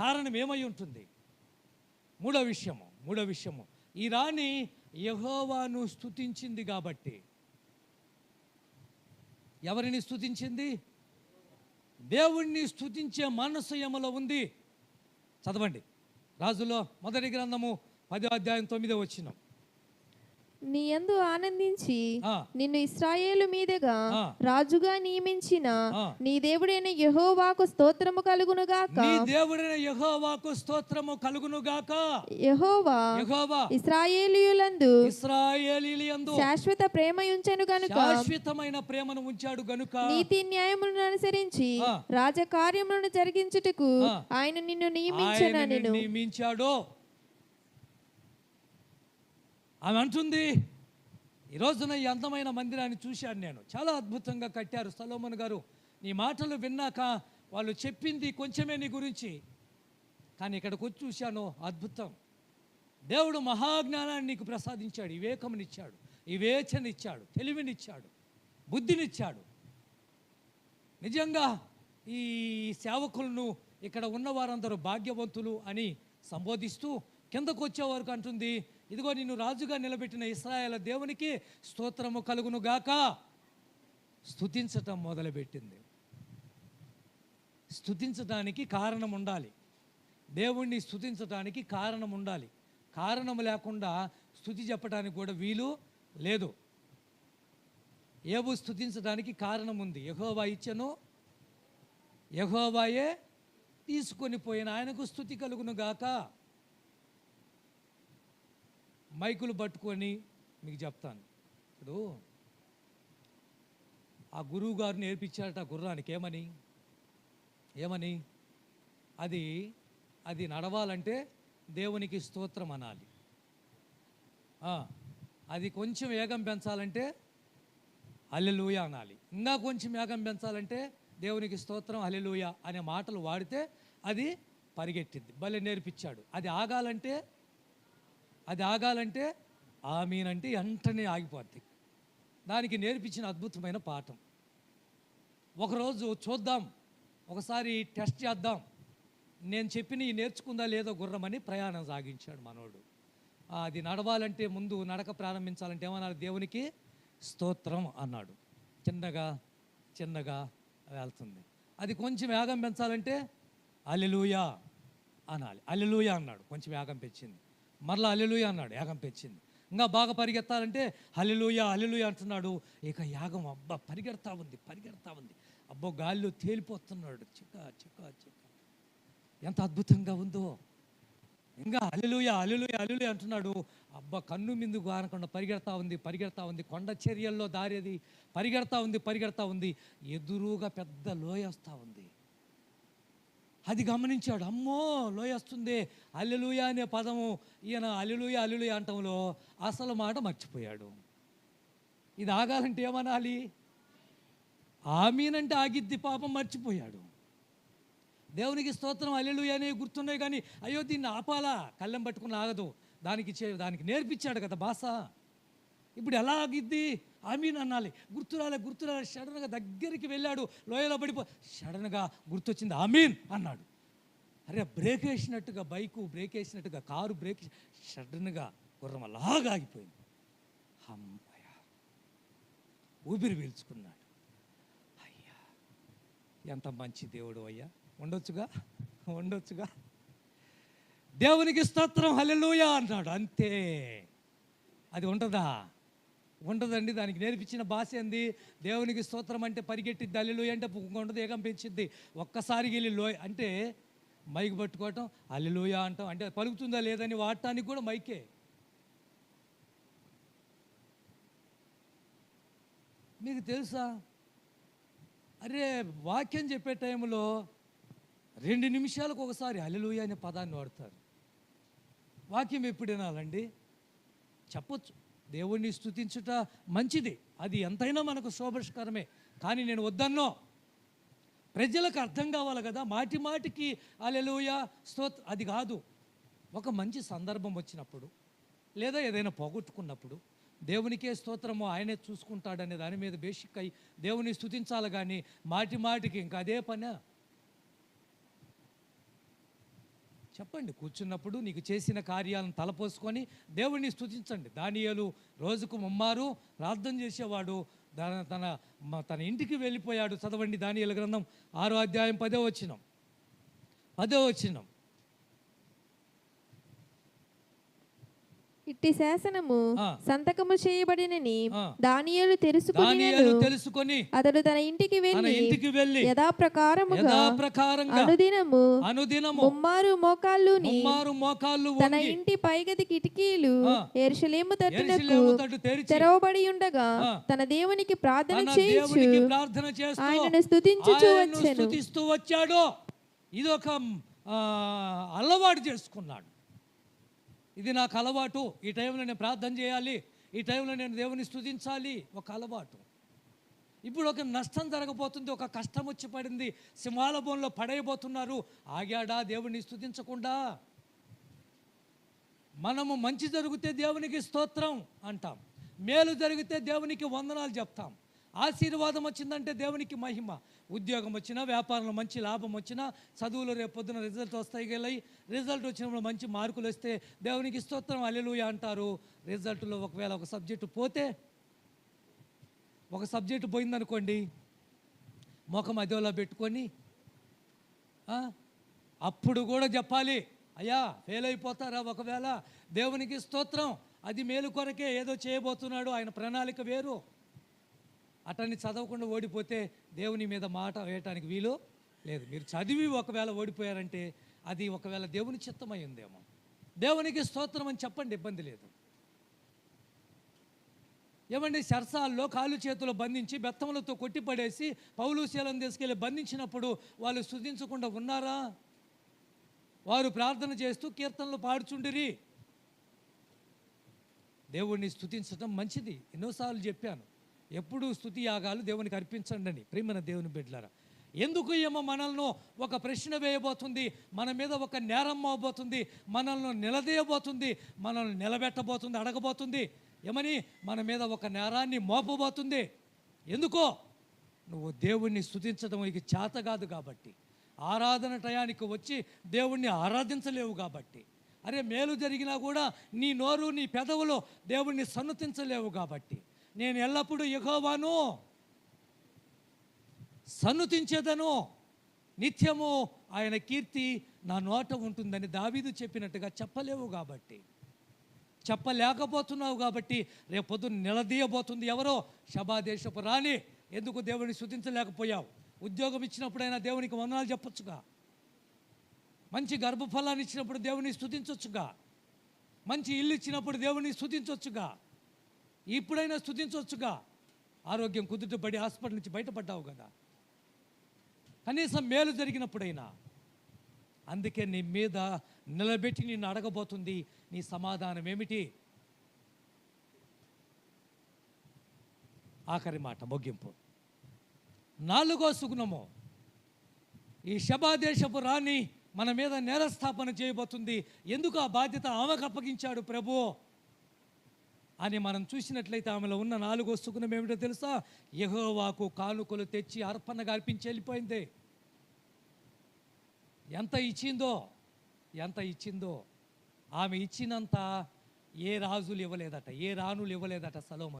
కారణం ఏమై ఉంటుంది? మూడో విషయము మూడో విషయము. ఈ రాణి యహోవాను స్థుతించింది కాబట్టి. ఎవరిని స్థుతించింది దేవుణ్ణి స్థుతించే మనసు ఏమలో ఉంది. చదవండి. రాజులో మొదటి గ్రంథము పదో అధ్యాయం తొమ్మిదో వచ్చినాం నీ యందు ఆనందించి. నిన్ను ఇస్రాయేలు మీదుగా. రాజుగా నియమించిన. నీ దేవుడైన యెహోవాకు స్తోత్రము కలుగునుగాక నీ దేవుడైన యహోవాకు స్తోత్రము కలుగును గాక యెహోవా యహోవా ఇస్రాయేలీయులందు ఇస్రాయేలీయందు శాశ్వత ప్రేమ ఉంచెను గనుక శాశ్వతమైన ప్రేమను ఉంచాడు గనుక నీతి న్యాయములను అనుసరించి. రాజకార్యములను జరిగించుటకు. ఆయన నిన్ను నియమించాడు ఆమె అంటుంది ఈ రోజున ఈ అందమైన మందిరాన్ని చూశాను నేను. చాలా అద్భుతంగా కట్టారు సలోమన్ గారు. నీ మాటలు విన్నాక వాళ్ళు చెప్పింది కొంచెమే నీ గురించి. కానీ ఇక్కడికి వచ్చి చూశాను అద్భుతం. దేవుడు మహాజ్ఞానాన్ని నీకు ప్రసాదించాడు. వివేకమునిచ్చాడు వివేచనిచ్చాడు తెలివినిచ్చాడు. బుద్ధినిచ్చాడు. నిజంగా ఈ సేవకులను ఇక్కడ ఉన్న వారందరూ భాగ్యవంతులు అని సంబోధిస్తూ కిందకు వచ్చేవారికి అంటుంది ఇదిగో నిన్ను రాజుగా నిలబెట్టిన ఇస్రాయల దేవునికి స్తోత్రము కలుగును గాక మొదలుపెట్టింది. స్థుతించటానికి కారణం ఉండాలి దేవుణ్ణి స్థుతించటానికి కారణం ఉండాలి కారణం లేకుండా స్థుతి చెప్పడానికి కూడా వీలు లేదు. ఏబు స్థుతించడానికి కారణం ఉంది యహోవా ఇచ్చను యహోవాయే తీసుకొని పోయిన ఆయనకు స్థుతి కలుగును గాక మైకులు పట్టుకొని మీకు చెప్తాను. ఇప్పుడు ఆ గురువు గారు నేర్పించారట ఆ గుర్రానికి ఏమని? ఏమని? అది అది నడవాలంటే దేవునికి స్తోత్రం అనాలి. అది కొంచెం వేగం పెంచాలంటే అల్లెలూయ అనాలి. ఇంకా కొంచెం వేగం పెంచాలంటే దేవునికి స్తోత్రం అల్లెలూయ అనే మాటలు వాడితే అది పరిగెట్టింది భలే నేర్పించాడు. అది ఆగాలంటే అది ఆగాలంటే ఆమెనంటే వెంటనే ఆగిపోద్ది. దానికి నేర్పించిన అద్భుతమైన పాఠం. ఒకరోజు చూద్దాం ఒకసారి టెస్ట్ చేద్దాం. నేను చెప్పిన ఈ నేర్చుకుందా లేదో గుర్రమని ప్రయాణం సాగించాడు మనోడు. అది నడవాలంటే ముందు నడక ప్రారంభించాలంటే ఏమన్నారు దేవునికి స్తోత్రం అన్నాడు. చిన్నగా చిన్నగా వెళ్తుంది. అది కొంచెం వేగం పెంచాలంటే అల్లెలుయా అనాలి. అల్లెలుయా అన్నాడు. కొంచెం వేగం పెంచింది. మరలా అల్లెలుయ అన్నాడు. యాగం పెంచింది. ఇంకా బాగా పరిగెత్తాలంటే హలిలుయ హల్లెలూయా అంటున్నాడు. ఇక యాగం అబ్బా పరిగెడతా ఉంది పరిగెడతా ఉంది. అబ్బో గాలిలో తేలిపోతున్నాడు. చిక్క చిక్క చిక్క ఎంత అద్భుతంగా ఉందో. ఇంకా అలిలుయ అలిలుయ అలిలుయ అంటున్నాడు. అబ్బా కన్ను మిందుకు ఆనకుండా పరిగెడతా ఉంది పరిగెడతా ఉంది. కొండ చర్యల్లో దారేది పరిగెడతా ఉంది పరిగెడతా ఉంది. ఎదురుగా పెద్ద లోయ వస్తూ ఉంది. అది గమనించాడు. అమ్మో లోయ వస్తుంది. అల్లెలుయ అనే పదము ఈయన అల్లెలుయ అల్లెలుయ అంటంలో అసలు మాట మర్చిపోయాడు. ఇది ఆగాలంటే ఏమనాలి? ఆమీనంటే ఆగిద్ది పాపం మర్చిపోయాడు. దేవునికి స్తోత్రం అల్లెలుయ అనే గుర్తున్నాయి కానీ అయ్యో దీన్ని ఆపాలా? కళ్ళెం పట్టుకుని ఆగదు. దానికి చే దానికి నేర్పించాడు కదా భాష ఇప్పుడు ఎలాగిద్ది? అమీన్ ఆమీన్ అనాలి. గుర్తురాలే గుర్తురాలే సడన్గా దగ్గరికి వెళ్ళాడు. లోయలో పడిపో సడన్గా గుర్తొచ్చింది ఆమీన్ అన్నాడు. అరే బ్రేక్ వేసినట్టుగా బైకు బ్రేక్ వేసినట్టుగా కారు బ్రేక్ సడన్గా గుర్రం అలాగా ఆగిపోయింది. అమ్మయ్య. ఊపిరి పీల్చుకున్నాడు. అయ్యా ఎంత మంచి దేవుడు అయ్యా. ఉండొచ్చుగా? ఉండొచ్చుగా? దేవునికి స్తోత్రం హలెలుయా అన్నాడు. అంతే. అది ఉంటుందా? ఉండదండి. దానికి నేర్పించిన భాష ఏంది? దేవునికి స్తోత్రం అంటే పరిగెట్టి అల్లెలుయ అంటే ఉండదు ఏకం పెంచింది ఒక్కసారికి వెళ్ళి లోయ అంటే మైక్ పట్టుకోవటం అల్లిలోయ అంటాం. అంటే పలుకుతుందా లేదని వాడటానికి కూడా మైకే. మీకు తెలుసా? అరే వాక్యం చెప్పే టైంలో రెండు నిమిషాలకు ఒకసారి అల్లిలోయ అనే పదాన్ని వాడతారు. వాక్యం ఎప్పుడు వినాలండి? చెప్పొచ్చు. దేవుణ్ణి స్థుతించుట మంచిది. అది ఎంతైనా మనకు శోభస్కరమే. కానీ నేను వద్దన్నో. ప్రజలకు అర్థం కావాలి కదా. మాటి మాటికి అలెలుయ స్తోత్ అది కాదు. ఒక మంచి సందర్భం వచ్చినప్పుడు లేదా ఏదైనా పోగొట్టుకున్నప్పుడు దేవునికే స్తోత్రము ఆయనే చూసుకుంటాడనే దాని మీద బేసిక్ అయి దేవుని స్తుతించాలి కానీ మాటి మాటికి ఇంకా అదే పనా? చెప్పండి కూర్చున్నప్పుడు నీకు చేసిన కార్యాలను తలపోసుకొని దేవుణ్ణి స్తుతించండి. దానియలు రోజుకు ముమ్మారు ప్రార్థన చేసేవాడు తన తన తన ఇంటికి వెళ్ళిపోయాడు చదవండి దానియేలు గ్రంథం ఆరో అధ్యాయం పదో వచ్చినం పదో వచ్చినం ఇట్టి శాసనము. సంతకము చేయబడినని. దానియేలు తెలుసుకుని తెలుసుకొని అతడు తన ఇంటికి వెళ్ళి ఇంటికి వెళ్ళి యథాప్రకారముగా అనుదినము అనుదినము ముమ్మారు ముమ్మారు మోకాళ్ళు తన ఇంటి పైగది కిటికీలు. ఎరుషలేము తట్టునకు తెరవబడి ఉండగా. తన దేవునికి ప్రార్థన తన చేయించు దేవునికి ప్రార్థన చేస్తూ ఆయనను స్తుతించుచు వచ్చెను స్తుతిస్తూ వచ్చాడు ఇది ఒక అలవాటు చేసుకున్నాడు ఇది నాకు అలవాటు. ఈ టైంలో నేను ప్రార్థన చేయాలి. ఈ టైంలో నేను దేవుని స్తుతించాలి. ఒక అలవాటు. ఇప్పుడు ఒక నష్టం జరగబోతుంది. ఒక కష్టం వచ్చి పడింది. సింహాల బోన్లో పడేయబోతున్నారు. ఆగాడా? దేవుని స్థుతించకుండా మనము మంచి జరిగితే దేవునికి స్తోత్రం అంటాం. మేలు జరిగితే దేవునికి వందనాలు చెప్తాం. ఆశీర్వాదం వచ్చిందంటే దేవునికి మహిమ. ఉద్యోగం వచ్చినా వ్యాపారంలో మంచి లాభం వచ్చినా చదువులో రేపు పొద్దున రిజల్ట్ వస్తాయి గెలయి. రిజల్ట్ వచ్చినప్పుడు మంచి మార్కులు వస్తే దేవునికి స్తోత్రం అల్లెలుయ అంటారు. రిజల్ట్లో ఒకవేళ ఒక సబ్జెక్టు పోతే ఒక సబ్జెక్టు పోయిందనుకోండి ముఖం అదోలా పెట్టుకొని అప్పుడు కూడా చెప్పాలి అయ్యా ఫెయిల్ అయిపోతారా ఒకవేళ? దేవునికి స్తోత్రం. అది మేలు కొరకే ఏదో చేయబోతున్నాడు ఆయన ప్రణాళిక వేరు. అటన్ని చదవకుండా ఓడిపోతే దేవుని మీద మాట వేయటానికి వీలు లేదు. మీరు చదివి ఒకవేళ ఓడిపోయారంటే అది ఒకవేళ దేవుని చిత్తమై ఉందేమో. దేవునికి స్తోత్రం అని చెప్పండి ఇబ్బంది లేదు. ఏమండి సరసాల్లో కాలు చేతులు బంధించి బెత్తములతో కొట్టిపడేసి పౌలు శీలం తీసుకెళ్ళి బంధించినప్పుడు వాళ్ళు స్థుతించకుండా ఉన్నారా? వారు ప్రార్థన చేస్తూ కీర్తనలు పాడుచుండిరి. దేవుణ్ణి స్థుతించడం మంచిది. ఎన్నోసార్లు చెప్పాను. ఎప్పుడు స్థుతి యాగాలు దేవునికి అర్పించండి అని ప్రేమన దేవుని బిడ్డలారా. ఎందుకు ఏమో మనల్ని ఒక ప్రశ్న వేయబోతుంది మన మీద ఒక నేరం మోబోతుంది మనల్ని నిలదీయబోతుంది మనల్ని నిలబెట్టబోతుంది అడగబోతుంది. ఏమని? మన మీద ఒక నేరాన్ని మోపబోతుంది. ఎందుకో? నువ్వు దేవుణ్ణి స్థుతించడం ఇక చేత కాదు కాబట్టి. ఆరాధన టయానికి వచ్చి దేవుణ్ణి ఆరాధించలేవు కాబట్టి. అరే మేలు జరిగినా కూడా నీ నోరు నీ పెదవులో దేవుణ్ణి సన్నతించలేవు కాబట్టి. నేను ఎల్లప్పుడూ యహోవాను సన్నుతించేదను. నిత్యము ఆయన కీర్తి నా నోట ఉంటుందని దావీదు చెప్పినట్టుగా చెప్పలేవు కాబట్టి. చెప్పలేకపోతున్నావు కాబట్టి రేపు పొద్దున్న నిలదీయబోతుంది ఎవరో? శబాదేశపు రాణి. ఎందుకు దేవుని శుద్ధించలేకపోయావు ఉద్యోగం ఇచ్చినప్పుడైనా దేవునికి వందనాలు చెప్పొచ్చుగా? మంచి గర్భఫలాన్ని ఇచ్చినప్పుడు దేవుని స్థుతించొచ్చుగా మంచి ఇల్లు ఇచ్చినప్పుడు దేవుని స్థుతించొచ్చుగా ఇప్పుడైనా స్తుతించవచ్చుగా ఆరోగ్యం కుదుటపడి హాస్పిటల్ నుంచి బయటపడ్డావు కదా. కనీసం మేలు జరిగినప్పుడైనా. అందుకే నీ మీద నిలబెట్టి నిన్ను అడగబోతుంది నీ సమాధానం ఏమిటి? ఆఖరి మాట ముగింపు. నాలుగో సుగుణము. ఈ శబాదేశపు రాణి మన మీద నేరస్థాపన చేయబోతుంది. ఎందుకు ఆ బాధ్యత ఆమెకు అప్పగించాడు ప్రభు? అని మనం చూసినట్లయితే ఆమెలో ఉన్న నాలుగో సుగుణం ఏమిటో తెలుసా? యహోవాకు కానుకలు తెచ్చి అర్పణగా అర్పించి వెళ్ళిపోయింది. ఎంత ఇచ్చిందో ఎంత ఇచ్చిందో ఆమె ఇచ్చినంత ఏ రాజులు ఇవ్వలేదట ఏ రాణులు ఇవ్వలేదట సలోమ